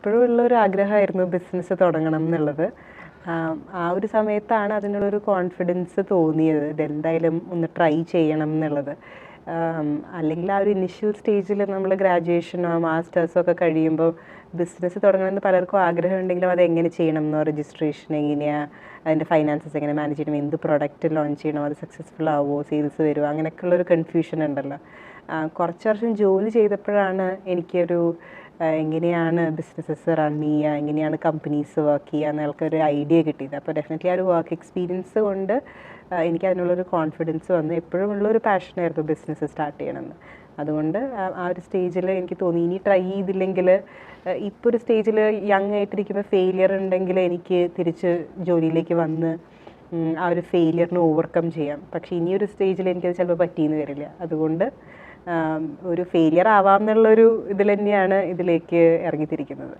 എപ്പോഴും ഉള്ള ഒരു ആഗ്രഹമായിരുന്നു ബിസിനസ് തുടങ്ങണം എന്നുള്ളത്. ആ ഒരു സമയത്താണ് അതിനുള്ളൊരു കോൺഫിഡൻസ് തോന്നിയത്. ഇതെന്തായാലും ഒന്ന് ട്രൈ ചെയ്യണം എന്നുള്ളത്. അല്ലെങ്കിൽ ആ ഒരു ഇനിഷ്യൽ സ്റ്റേജിൽ നമ്മൾ ഗ്രാജുവേഷനോ മാസ്റ്റേഴ്സോ ഒക്കെ കഴിയുമ്പോൾ ബിസിനസ് തുടങ്ങണമെന്ന് പലർക്കും ആഗ്രഹം ഉണ്ടെങ്കിലും അത് എങ്ങനെ ചെയ്യണം എന്നോ രജിസ്ട്രേഷൻ എങ്ങനെയാണ് അതിന്റെ ഫൈനാൻസസ് എങ്ങനെ മാനേജ് ചെയ്യണം എന്ത് പ്രൊഡക്റ്റ് ലോഞ്ച് ചെയ്യണോ അത് സക്സസ്ഫുൾ ആവുമോ സെയിൽസ് വരുമോ അങ്ങനെയൊക്കെയുള്ളൊരു കൺഫ്യൂഷൻ ഉണ്ടല്ലോ. കുറച്ച് വർഷം ജോലി ചെയ്തപ്പോഴാണ് എനിക്കൊരു എങ്ങനെയാണ് ബിസിനസ്സസ് റൺ ചെയ്യുക എങ്ങനെയാണ് കമ്പനീസ് വർക്ക് ചെയ്യുക എന്നൊക്കെ ഐഡിയ കിട്ടിയത്. അപ്പോൾ ഡെഫിനറ്റ്ലി ആ ഒരു വർക്ക് എക്സ്പീരിയൻസ് കൊണ്ട് എനിക്ക് അതിനുള്ളൊരു കോൺഫിഡൻസ് വന്നു. എപ്പോഴും ഉള്ളൊരു പാഷനായിരുന്നു ബിസിനസ് സ്റ്റാർട്ട് ചെയ്യണമെന്ന്. അതുകൊണ്ട് ആ- ഒരു സ്റ്റേജിൽ എനിക്ക് തോന്നി ഇനി ട്രൈ ചെയ്തില്ലെങ്കിൽ ഇപ്പോൾ ഒരു സ്റ്റേജിൽ യങ് ആയിട്ടിരിക്കുമ്പോൾ ഫെയിലിയർ ഉണ്ടെങ്കിൽ എനിക്ക് തിരിച്ച് ജോലിയിലേക്ക് വന്ന് ആ ഒരു ഫെയിലിയറിനെ ഓവർകം ചെയ്യാം. പക്ഷേ ഇനിയൊരു സ്റ്റേജിൽ എനിക്കത് ചിലപ്പോൾ പറ്റിയെന്ന് വരില്ല. അതുകൊണ്ട് ഒരു ഫെയിലിയർ ആവാം എന്നുള്ളൊരു ഇതിൽ തന്നെയാണ് ഇതിലേക്ക് ഇറങ്ങിത്തിരിക്കുന്നത്.